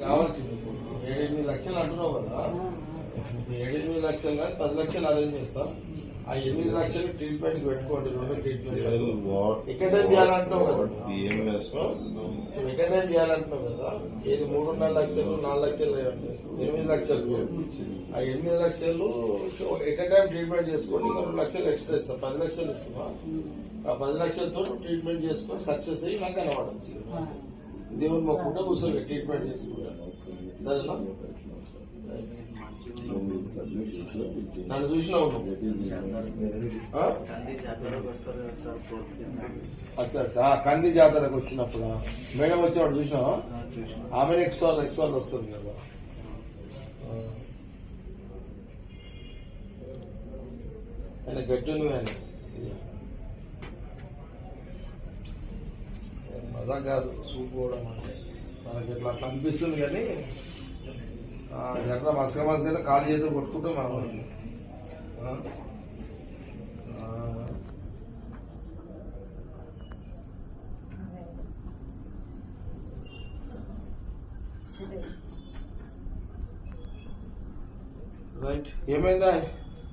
కావాల్సింది ఇప్పుడు. ఏడెనిమిది లక్షలు అంటున్నావు కదా. ఇప్పుడు ఏడెనిమిది లక్షలు కానీ పది లక్షలు అరేంజ్ చేస్తాం. ఆ ఎనిమిది లక్షలు ట్రీట్మెంట్ పెట్టుకోండి రెండు ట్రీట్మెంట్ ఎక్కడేం చేయాలంటున్నావు కదా. ఎక్కడేం చేయాలంటున్నావు కదా. ఏది మూడున్నర లక్షలు నాలుగు లక్షలు ఎనిమిది లక్షలు. ఆ ఎనిమిది లక్షలు ఎక్కడ టైం ట్రీట్మెంట్ చేసుకోండి ఇంకా రెండు లక్షలు ఎక్స్ట్రా ఇస్తాం. పది లక్షలు ఇస్తున్నా. ఆ పది లక్షలతో ట్రీట్మెంట్ చేసుకొని సక్సెస్ అయ్యి నాకు కనబడచ్చు దేవుని మొక్కుంటే కూర్చోండి ట్రీట్మెంట్ చేసుకుంటా. సరేనా? నన్ను చూసినావు అచ్చా కంది జాతరకు వచ్చినప్పుడు? మేడం వచ్చినప్పుడు చూసినావు? ఆమె ఎక్స్ వాళ్ళు ఎక్స్ వాళ్ళు వస్తుంది కదా. ఆయన గట్టి నువ్వు ఆయన. మజా కాదు సూప్ అంటే. మనకి ఇట్లా అట్లా అనిపిస్తుంది కానీ ఎట్లా మసక మసక అయితే కాలు చేతులు కొట్టుకుంటాం మనం. రైట్ ఏమైందా